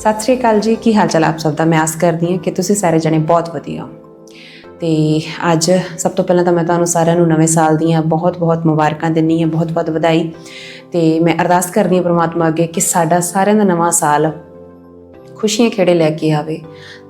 ਸਤਿ ਸ਼੍ਰੀ ਅਕਾਲ ਜੀ, ਕੀ ਹਾਲ ਚਾਲ ਆਪ ਸਭ ਦਾ? ਮੈਂ ਆਸ ਕਰਦੀ ਹਾਂ ਕਿ ਤੁਸੀਂ ਸਾਰੇ ਜਣੇ ਬਹੁਤ ਵਧੀਆ ਹੋ। ਤੇ ਅੱਜ ਸਭ ਤੋਂ ਪਹਿਲਾਂ ਤਾਂ ਮੈਂ ਤੁਹਾਨੂੰ ਸਾਰਿਆਂ ਨੂੰ ਨਵੇਂ ਸਾਲ ਦੀਆਂ ਬਹੁਤ-ਬਹੁਤ ਮੁਬਾਰਕਾਂ ਦਿੰਨੀ ਹਾਂ, ਬਹੁਤ-ਬਹੁਤ ਵਧਾਈ। ਤੇ ਮੈਂ ਅਰਦਾਸ ਕਰਦੀ ਹਾਂ ਪ੍ਰਮਾਤਮਾ ਅੱਗੇ ਕਿ ਸਾਡਾ ਸਾਰਿਆਂ ਦਾ ਨਵਾਂ ਸਾਲ ਖੁਸ਼ੀਆਂ ਖੇੜੇ ਲੈ ਕੇ ਆਵੇ।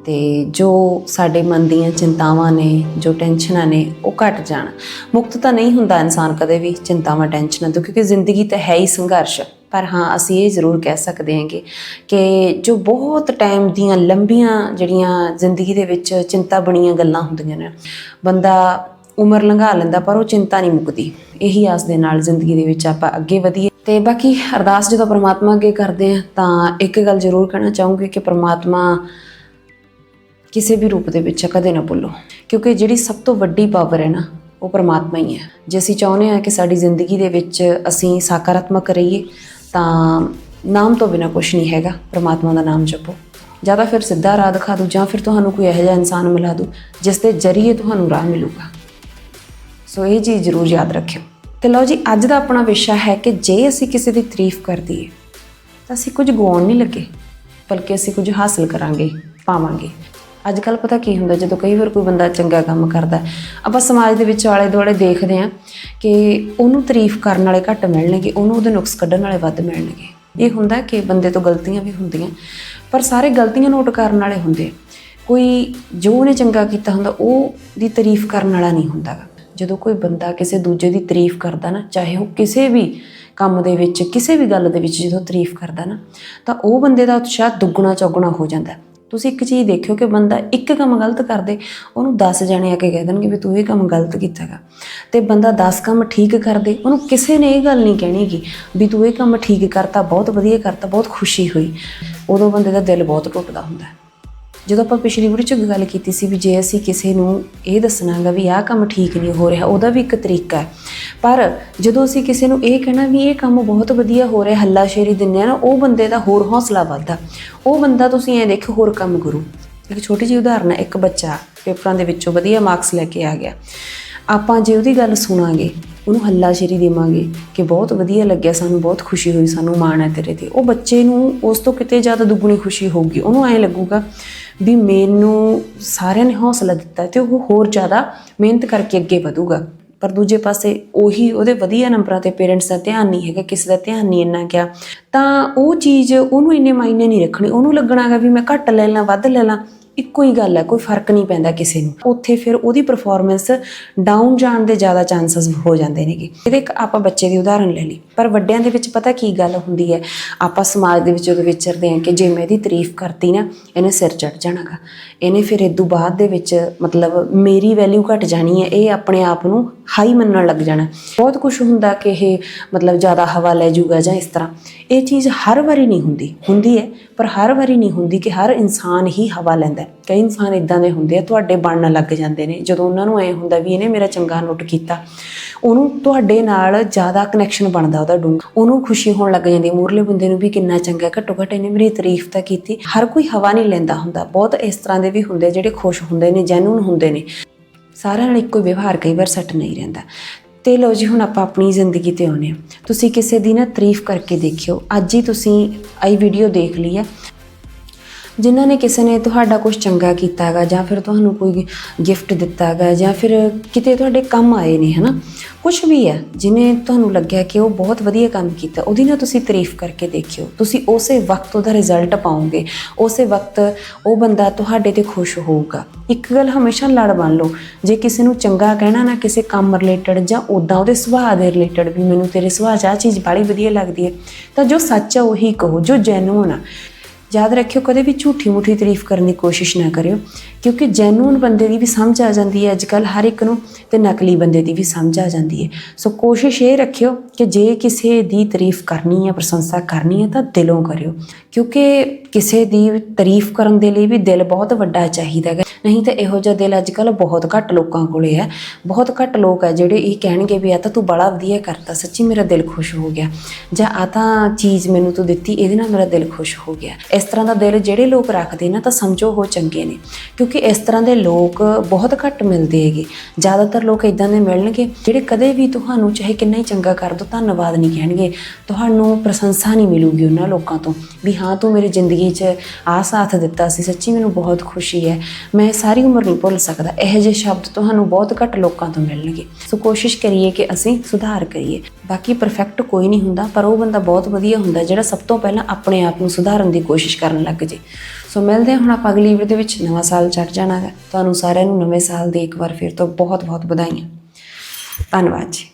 ਤੇ ਜੋ ਸਾਡੇ ਮਨ ਦੀਆਂ ਚਿੰਤਾਵਾਂ ਨੇ, ਜੋ ਟੈਨਸ਼ਨਾਂ ਨੇ, ਉਹ ਘਟ ਜਾਣ। ਮੁਕਤ ਤਾਂ ਨਹੀਂ ਹੁੰਦਾ ਇਨਸਾਨ ਕਦੇ ਵੀ ਚਿੰਤਾਵਾਂ, ਟੈਨਸ਼ਨਾਂ ਤੋਂ, ਕਿਉਂਕਿ ਜ਼ਿੰਦਗੀ ਤਾਂ ਹੈ ਹੀ ਸੰਘਰਸ਼। ਪਰ ਹਾਂ, ਅਸੀਂ ਇਹ ਜ਼ਰੂਰ ਕਹਿ ਸਕਦੇ ਹਾਂਗੇ ਕਿ ਜੋ ਬਹੁਤ ਟਾਈਮ ਦੀਆਂ ਲੰਬੀਆਂ ਜਿਹੜੀਆਂ ਜ਼ਿੰਦਗੀ ਦੇ ਵਿੱਚ ਚਿੰਤਾ ਬਣੀਆਂ ਗੱਲਾਂ ਹੁੰਦੀਆਂ ਨੇ, ਬੰਦਾ ਉਮਰ ਲੰਘਾ ਲੈਂਦਾ ਪਰ ਉਹ ਚਿੰਤਾ ਨਹੀਂ ਮੁੱਕਦੀ। ਇਹੀ ਆਸ ਦੇ ਨਾਲ ਜ਼ਿੰਦਗੀ ਦੇ ਵਿੱਚ ਆਪਾਂ ਅੱਗੇ ਵਧੀਏ। ਤੇ ਬਾਕੀ ਅਰਦਾਸ ਜਦੋਂ ਪਰਮਾਤਮਾ ਅੱਗੇ ਕਰਦੇ ਆ ਤਾਂ ਇੱਕ ਗੱਲ ਜ਼ਰੂਰ ਕਹਿਣਾ ਚਾਹੂੰਗੀ ਕਿ ਪਰਮਾਤਮਾ ਕਿਸੇ ਵੀ ਰੂਪ ਦੇ ਵਿੱਚ ਕਦੇ ਨਾ ਭੁੱਲੋ, ਕਿਉਂਕਿ ਜਿਹੜੀ ਸਭ ਤੋਂ ਵੱਡੀ ਪਾਵਰ ਹੈ ਨਾ, ਉਹ ਪਰਮਾਤਮਾ ਹੀ ਹੈ। ਜੇ ਅਸੀਂ ਚਾਹੁੰਦੇ ਹਾਂ ਕਿ ਸਾਡੀ ਜ਼ਿੰਦਗੀ ਦੇ ਵਿੱਚ ਅਸੀਂ ਸਕਾਰਾਤਮਕ ਰਹੀਏ ਤਾਂ ਨਾਮ ਤੋਂ ਬਿਨਾ ਕੁਝ ਨਹੀਂ ਹੈਗਾ, ਪ੍ਰਮਾਤਮਾ ਦਾ ਨਾਮ ਜਪੋ। ਜਾਂ ਤਾਂ ਫਿਰ ਸਿੱਧਾ ਰਾਹ ਦਿਖਾ ਦੂ ਜਾਂ ਫਿਰ ਤੁਹਾਨੂੰ ਕੋਈ ਇਹੋ ਜਿਹਾ ਇਨਸਾਨ ਮਿਲਾ ਦੂ ਜਿਸ ਦੇ ਜ਼ਰੀਏ ਤੁਹਾਨੂੰ ਰਾਹ ਮਿਲੂਗਾ। ਸੋ ਇਹ ਚੀਜ਼ ਜ਼ਰੂਰ ਯਾਦ ਰੱਖਿਓ। ਤੇ ਲਓ ਜੀ, ਅੱਜ ਦਾ ਆਪਣਾ ਵਿਸ਼ਾ ਹੈ ਕਿ ਜੇ ਅਸੀਂ ਕਿਸੇ ਦੀ ਤਾਰੀਫ ਕਰ ਦਈਏ, ਤਾਂ ਅਸੀਂ ਕੁਝ ਗਵਾਉਣ ਨਹੀਂ ਲੱਗੇ, ਬਲਕਿ ਅਸੀਂ ਕੁਝ ਹਾਸਲ ਕਰਾਂਗੇ, ਪਾਵਾਂਗੇ। ਅੱਜ ਕੱਲ ਪਤਾ ਕੀ ਹੁੰਦਾ, ਜਦੋਂ ਕਈ ਵਾਰ ਕੋਈ ਬੰਦਾ ਚੰਗਾ ਕੰਮ ਕਰਦਾ ਆਪਾਂ ਸਮਾਜ ਦੇ ਵਿੱਚ ਆਲੇ ਦੁਆਲੇ ਦੇਖਦੇ ਹਾਂ ਕਿ ਉਹਨੂੰ ਤਾਰੀਫ ਕਰਨ ਵਾਲੇ ਘੱਟ ਮਿਲਣਗੇ, ਉਹਨੂੰ ਉਹਦੇ ਨੁਕਸ ਕੱਢਣ ਵਾਲੇ ਵੱਧ ਮਿਲਣਗੇ। ਇਹ ਹੁੰਦਾ ਕਿ ਬੰਦੇ ਤੋਂ ਗਲਤੀਆਂ ਵੀ ਹੁੰਦੀਆਂ, ਪਰ ਸਾਰੇ ਗਲਤੀਆਂ ਨੋਟ ਕਰਨ ਵਾਲੇ ਹੁੰਦੇ ਕੋਈ ਜੋ ਉਹਨੇ ਚੰਗਾ ਕੀਤਾ ਹੁੰਦਾ, ਉਹ ਦੀ ਤਾਰੀਫ ਕਰਨ ਵਾਲਾ ਨਹੀਂ ਹੁੰਦਾ ਜਦੋਂ ਕੋਈ ਬੰਦਾ ਕਿਸੇ ਦੂਜੇ ਦੀ ਤਾਰੀਫ ਕਰਦਾ ਨਾ, ਚਾਹੇ ਉਹ ਕਿਸੇ ਵੀ ਕੰਮ ਦੇ ਵਿੱਚ, ਕਿਸੇ ਵੀ ਗੱਲ ਦੇ ਵਿੱਚ ਜਦੋਂ ਤਾਰੀਫ ਕਰਦਾ ਨਾ, ਤਾਂ ਉਹ ਬੰਦੇ ਦਾ ਉਤਸ਼ਾਹ ਦੁੱਗਣਾ ਚੌਗਣਾ ਹੋ ਜਾਂਦਾ। ਤੁਸੀਂ ਇੱਕ ਚੀਜ਼ ਦੇਖਿਓ ਕਿ ਬੰਦਾ ਇੱਕ ਕੰਮ ਗਲਤ ਕਰਦੇ, ਉਹਨੂੰ 10 ਜਣੇ ਆ ਕੇ ਕਹਿ ਦੇਣਗੇ ਵੀ ਤੂੰ ਇਹ ਕੰਮ ਗਲਤ ਕੀਤਾਗਾ ਤੇ ਬੰਦਾ 10 ਕੰਮ ਠੀਕ ਕਰਦੇ, ਉਹਨੂੰ ਕਿਸੇ ਨੇ ਇਹ ਗੱਲ ਨਹੀਂ ਕਹਿਣੀਗੀ ਵੀ ਤੂੰ ਇਹ ਕੰਮ ਠੀਕ ਕਰਤਾ, ਬਹੁਤ ਵਧੀਆ ਕਰਤਾ, ਬਹੁਤ ਖੁਸ਼ੀ ਹੋਈ। ਉਦੋਂ ਬੰਦੇ ਦਾ ਦਿਲ ਬਹੁਤ ਟੁੱਟਦਾ ਹੁੰਦਾ ਜਦੋਂ ਆਪਾਂ ਪਿਛਲੀ ਵੀਡੀਓ 'ਚ ਗੱਲ ਕੀਤੀ ਸੀ ਵੀ ਜੇ ਅਸੀਂ ਕਿਸੇ ਨੂੰ ਇਹ ਦੱਸਣਾਗਾ ਵੀ ਆਹ ਕੰਮ ਠੀਕ ਨਹੀਂ ਹੋ ਰਿਹਾ, ਉਹਦਾ ਵੀ ਇੱਕ ਤਰੀਕਾ ਹੈ। ਪਰ ਜਦੋਂ ਅਸੀਂ ਕਿਸੇ ਨੂੰ ਇਹ ਕਹਿਣਾ ਵੀ ਇਹ ਕੰਮ ਬਹੁਤ ਵਧੀਆ ਹੋ ਰਿਹਾ, ਹੱਲਾਸ਼ੇਰੀ ਦਿੰਦੇ ਆ ਨਾ, ਉਹ ਬੰਦੇ ਦਾ ਹੋਰ ਹੌਸਲਾ ਵੱਧਦਾ। ਉਹ ਬੰਦਾ ਤੁਸੀਂ ਐ ਦੇਖੋ ਹੋਰ ਕੰਮ ਕਰੋ। ਇੱਕ ਛੋਟੀ ਜਿਹੀ ਉਦਾਹਰਨ ਹੈ, ਇੱਕ ਬੱਚਾ ਪੇਪਰਾਂ ਦੇ ਵਿੱਚੋਂ ਵਧੀਆ ਮਾਰਕਸ ਲੈ ਕੇ ਆ ਗਿਆ। ਆਪਾਂ ਜੇ ਉਹਦੀ ਗੱਲ ਸੁਣਾਂਗੇ, ਉਹਨੂੰ ਹੱਲਾਸ਼ੇਰੀ ਦੇਵਾਂਗੇ ਕਿ ਬਹੁਤ ਵਧੀਆ ਲੱਗਿਆ ਸਾਨੂੰ, ਬਹੁਤ ਖੁਸ਼ੀ ਹੋਈ ਸਾਨੂੰ ਮਾਣ ਹੈ ਤੇਰੇ ਤੇ। ਉਹ ਬੱਚੇ ਨੂੰ ਉਸ ਤੋਂ ਕਿਤੇ ਜ਼ਿਆਦਾ ਦੁੱਗਣੀ ਖੁਸ਼ੀ ਹੋਊਗੀ। ਉਹਨੂੰ ਐਂ ਲੱਗੂਗਾ ਵੀ ਮੈਨੂੰ ਸਾਰਿਆਂ ਨੇ ਹੌਸਲਾ ਦਿੱਤਾ ਤੇ ਉਹ ਹੋਰ ਜ਼ਿਆਦਾ ਮਿਹਨਤ ਕਰਕੇ ਅੱਗੇ ਵਧੂਗਾ। ਪਰ ਦੂਜੇ ਪਾਸੇ ਉਹੀ ਉਹਦੇ ਵਧੀਆ ਨੰਬਰਾਂ ਤੇ ਪੇਰੈਂਟਸ ਦਾ ਧਿਆਨ ਨਹੀਂ ਹੈਗਾ, ਕਿਸੇ ਦਾ ਧਿਆਨ ਨਹੀਂ ਇੰਨਾ ਗਿਆ। ਤਾਂ ਉਹ ਚੀਜ਼ ਉਹਨੂੰ ਇੰਨੇ ਮਾਇਨੇ ਨਹੀਂ ਰੱਖਣੀ, ਉਹਨੂੰ ਲੱਗਣਾਗਾ ਵੀ ਮੈਂ ਘੱਟ ਲੈ ਲਾਂ, ਵੱਧ ਲੈ ਲਾਂ। ਇੱਕੋ ਹੀ ਗੱਲ ਹੈ, ਕੋਈ ਫ਼ਰਕ ਨਹੀਂ ਪੈਂਦਾ ਕਿਸੇ ਨੂੰ। ਉੱਥੇ ਫਿਰ ਉਹਦੀ ਪਰਫਾਰਮੈਂਸ ਡਾਊਨ ਜਾਣ ਦੇ ਜ਼ਿਆਦਾ ਚਾਂਸਸ ਹੋ ਜਾਂਦੇ ਨੇਗੇ। ਇਹਦੇ ਇੱਕ ਆਪਾਂ ਬੱਚੇ ਦੀ ਉਦਾਹਰਨ ਲੈ ਲਈ। ਪਰ ਵੱਡਿਆਂ ਦੇ ਵਿੱਚ ਪਤਾ ਕੀ ਗੱਲ ਹੁੰਦੀ ਹੈ? ਆਪਾਂ ਸਮਾਜ ਦੇ ਵਿੱਚ ਜਦੋਂ ਵਿਚਰਦੇ ਹਾਂ ਕਿ ਜੇ ਮੈਂ ਇਹਦੀ ਤਾਰੀਫ ਕਰਤੀ ਨਾ, ਇਹਨੇ ਸਿਰ ਚੜ ਜਾਣਾਗਾ ਇਹਨੇ ਫਿਰ ਇਦੋਂ ਬਾਅਦ ਦੇ ਵਿੱਚ ਮਤਲਬ ਮੇਰੀ ਵੈਲਿਊ ਘਟ ਜਾਣੀ ਹੈ, ਇਹ ਆਪਣੇ ਆਪ ਨੂੰ ਹਾਈ ਮੰਨਣ ਲੱਗ ਜਾਣਾ। ਬਹੁਤ ਕੁਝ ਹੁੰਦਾ ਕਿ ਇਹ ਮਤਲਬ ਜ਼ਿਆਦਾ ਹਵਾ ਲੈ ਜੂਗਾ ਜਾਂ ਇਸ ਤਰ੍ਹਾਂ। ਇਹ ਚੀਜ਼ ਹਰ ਵਾਰੀ ਨਹੀਂ ਹੁੰਦੀ। ਹੁੰਦੀ ਹੈ, ਪਰ ਹਰ ਵਾਰੀ ਨਹੀਂ ਹੁੰਦੀ ਕਿ ਹਰ ਇਨਸਾਨ ਹੀ ਹਵਾ ਲੈਂਦਾ ਕਈ ਇਨਸਾਨ ਇਦਾਂ ਦੇ ਹੁੰਦੇ ਆ, ਤੁਹਾਡੇ ਬਣਨ ਲੱਗ ਜਾਂਦੇ ਨੇ। ਜਦੋਂ ਉਹਨਾਂ ਨੂੰ ਐ ਹੁੰਦਾ ਵੀ ਇਹਨੇ ਮੇਰਾ ਚੰਗਾ ਨੋਟ ਕੀਤਾ, ਉਹਨੂੰ ਤੁਹਾਡੇ ਨਾਲ ਜ਼ਿਆਦਾ ਕਨੈਕਸ਼ਨ ਬਣਦਾ ਉਹਦਾ ਡੂੰਘਾ। ਉਹਨੂੰ ਖੁਸ਼ੀ ਹੋਣ ਲੱਗ ਜਾਂਦੀ ਮੂਰਲੇ ਬੰਦੇ ਨੂੰ ਵੀ ਕਿੰਨਾ ਚੰਗਾ ਘੱਟੋ ਘੱਟ ਇਹਨੇ ਮੇਰੀ ਤਾਰੀਫ ਤਾਂ ਕੀਤੀ। ਹਰ ਕੋਈ ਹਵਾ ਨਹੀਂ ਲੈਂਦਾ ਹੁੰਦਾ। ਬਹੁਤ ਇਸ ਤਰ੍ਹਾਂ ਦੇ ਵੀ ਹੁੰਦੇ ਜਿਹੜੇ ਖੁਸ਼ ਹੁੰਦੇ ਨੇ ਜੈਨੂਨ ਹੁੰਦੇ ਨੇ। ਸਾਰਿਆਂ ਨਾਲ ਇੱਕੋ ਵਿਵਹਾਰ ਕਈ ਵਾਰ ਸੈੱਟ ਨਹੀਂ ਰਹਿੰਦਾ। ਤੇ ਲਓ ਜੀ, ਹੁਣ ਆਪਾਂ ਆਪਣੀ ਜ਼ਿੰਦਗੀ ਤੇ ਆਉਨੇ ਆ ਤੁਸੀਂ ਕਿਸੇ ਦੀ ਨਾ ਤਾਰੀਫ ਕਰਕੇ ਦੇਖਿਓ। ਅੱਜ ਹੀ ਤੁਸੀਂ ਆਈ ਵੀਡੀਓ ਦੇਖ ਲਈ ਹੈ। ਜਿਨ੍ਹਾਂ ਨੇ ਕਿਸੇ ਨੇ ਤੁਹਾਡਾ ਕੁਝ ਚੰਗਾ ਕੀਤਾ ਹੈਗਾ ਜਾਂ ਫਿਰ ਤੁਹਾਨੂੰ ਕੋਈ ਗਿਫਟ ਦਿੱਤਾ ਹੈਗਾ ਜਾਂ ਫਿਰ ਕਿਤੇ ਤੁਹਾਡੇ ਕੰਮ ਆਏ ਨੇ, ਹਨਾ? ਕੁਝ ਵੀ ਹੈ, ਜਿਨੇ ਤੁਹਾਨੂੰ ਲੱਗਿਆ ਕਿ ਉਹ ਬਹੁਤ ਵਧੀਆ ਕੰਮ ਕੀਤਾ, ਉਹਦੀ ਨਾ ਤੁਸੀਂ ਤਾਰੀਫ ਕਰਕੇ ਦੇਖਿਓ। ਤੁਸੀਂ ਉਸੇ ਵਕਤ ਉਹਦਾ ਰਿਜ਼ਲਟ ਪਾਓਗੇ, ਉਸੇ ਵਕਤ ਉਹ ਬੰਦਾ ਤੁਹਾਡੇ ਤੇ ਖੁਸ਼ ਹੋਊਗਾ। ਇੱਕ ਗੱਲ ਹਮੇਸ਼ਾ ਲੜ ਬਣ ਲਓ, ਜੇ ਕਿਸੇ ਨੂੰ ਚੰਗਾ ਕਹਿਣਾ ਨਾ ਕਿਸੇ ਕੰਮ ਰਿਲੇਟਡ ਜਾਂ ਉਦਾਂ ਉਹਦੇ ਸੁਭਾਅ ਦੇ ਰਿਲੇਟਡ ਵੀ ਮੈਨੂੰ ਤੇਰੇ ਸੁਭਾਅ 'ਚ ਆਹ ਚੀਜ਼ ਬੜੀ ਵਧੀਆ ਲੱਗਦੀ ਹੈ, ਤਾਂ ਜੋ ਸੱਚ ਆ ਉਹੀ ਕਹੋ, ਜੋ ਜੈਨੂਨ ਆ। ਯਾਦ ਰੱਖਿਓ, ਕਦੇ ਵੀ ਝੂਠੀ ਮੁੱਠੀ ਤਾਰੀਫ ਕਰਨ ਦੀ ਕੋਸ਼ਿਸ਼ ਨਾ ਕਰਿਓ, ਕਿਉਂਕਿ ਜੈਨੂਨ ਬੰਦੇ ਦੀ ਵੀ ਸਮਝ ਆ ਜਾਂਦੀ ਹੈ। ਅੱਜਕੱਲ ਹਰ ਇੱਕ ਨੂੰ ਤੇ ਨਕਲੀ ਬੰਦੇ ਦੀ ਵੀ ਸਮਝ ਆ ਜਾਂਦੀ ਹੈ। ਸੋ ਕੋਸ਼ਿਸ਼ ਇਹ ਰੱਖਿਓ ਕਿ ਜੇ ਕਿਸੇ ਦੀ ਤਾਰੀਫ ਕਰਨੀ ਹੈ, ਪ੍ਰਸ਼ੰਸਾ ਕਰਨੀ ਹੈ, ਤਾਂ ਦਿਲੋਂ ਕਰਿਓ। ਕਿਉਂਕਿ ਕਿਸੇ ਦੀ ਤਾਰੀਫ ਕਰਨ ਦੇ ਲਈ ਵੀ ਦਿਲ ਬਹੁਤ ਵੱਡਾ ਚਾਹੀਦਾ ਹੈ ਨਹੀਂ ਤਾਂ ਇਹੋ ਜਿਹਾ ਦਿਲ ਅੱਜ ਅੱਜਕੱਲ ਬਹੁਤ ਘੱਟ ਲੋਕਾਂ ਕੋਲੇ ਹੈ। ਬਹੁਤ ਘੱਟ ਲੋਕ ਹੈ ਜਿਹੜੇ ਇਹ ਕਹਿਣਗੇ ਵੀ, ਆ ਤਾਂ ਤੂੰ ਬੜਾ ਵਧੀਆ ਕਰਤਾ, ਸੱਚੀ ਮੇਰਾ ਦਿਲ ਖੁਸ਼ ਹੋ ਗਿਆ। ਜਾਂ, ਆ ਤਾਂ ਚੀਜ਼ ਮੈਨੂੰ ਤੂੰ ਦਿੱਤੀ, ਇਹਦੇ ਨਾਲ ਮੇਰਾ ਦਿਲ ਖੁਸ਼ ਹੋ ਗਿਆ। ਇਸ ਤਰ੍ਹਾਂ ਦਾ ਦਿਲ ਜਿਹੜੇ ਲੋਕ ਰੱਖਦੇ ਨਾ, ਤਾਂ ਸਮਝੋ ਉਹ ਚੰਗੇ ਨੇ। ਕਿਉਂਕਿ ਇਸ ਤਰ੍ਹਾਂ ਦੇ ਲੋਕ ਬਹੁਤ ਘੱਟ ਮਿਲਦੇ ਹੈਗੇ। ਜ਼ਿਆਦਾਤਰ ਲੋਕ ਇਦਾਂ ਦੇ ਮਿਲਣਗੇ ਜਿਹੜੇ ਕਦੇ ਵੀ ਤੁਹਾਨੂੰ ਚਾਹੇ ਕਿੰਨਾ ਹੀ ਚੰਗਾ ਕਰ ਦੋ, ਧੰਨਵਾਦ ਨਹੀਂ ਕਹਿਣਗੇ। ਤੁਹਾਨੂੰ ਪ੍ਰਸ਼ੰਸਾ ਨਹੀਂ ਮਿਲੂਗੀ ਉਹਨਾਂ ਲੋਕਾਂ ਤੋਂ ਵੀ ਹਾਂ, ਤੂੰ ਮੇਰੀ ਜ਼ਿੰਦਗੀ 'ਚ ਆ ਸਾਥ ਦਿੱਤਾ ਸੀ। ਸੱਚੀ ਮੈਨੂੰ ਬਹੁਤ ਖੁਸ਼ੀ ਹੈ। ਮੈਂ ਸਾਰੀ ਉਮਰ ਨਹੀਂ ਭੁੱਲ ਸਕਦਾ। ਇਹੋ ਜਿਹੇ ਸ਼ਬਦ ਤੁਹਾਨੂੰ ਬਹੁਤ ਘੱਟ ਲੋਕਾਂ ਤੋਂ ਮਿਲਣਗੇ। ਸੋ ਕੋਸ਼ਿਸ਼ ਕਰੀਏ ਕਿ ਅਸੀਂ ਸੁਧਾਰ ਕਰੀਏ। ਬਾਕੀ ਪਰਫੈਕਟ ਕੋਈ ਨਹੀਂ ਹੁੰਦਾ, ਪਰ ਉਹ ਬੰਦਾ ਬਹੁਤ ਵਧੀਆ ਹੁੰਦਾ ਜਿਹੜਾ ਸਭ ਤੋਂ ਪਹਿਲਾਂ ਆਪਣੇ ਆਪ ਨੂੰ ਸੁਧਾਰਨ ਦੀ ਕੋਸ਼ਿਸ਼ ਕਰਨ ਲੱਗ ਜੇ। ਸੋ ਮਿਲਦੇ ਹਾਂ ਹੁਣ ਆਪਾਂ ਅਗਲੀ ਵੀਡੀਓ ਦੇ ਵਿੱਚ। ਨਵਾਂ ਸਾਲ ਚੜ ਜਾਣਾ ਹੈ ਤੁਹਾਨੂੰ ਸਾਰਿਆਂ ਨੂੰ ਨਵੇਂ ਸਾਲ ਦੀ ਇੱਕ ਵਾਰ ਫਿਰ ਤੋਂ ਬਹੁਤ ਬਹੁਤ ਵਧਾਈਆਂ। ਧੰਨਵਾਦ ਜੀ।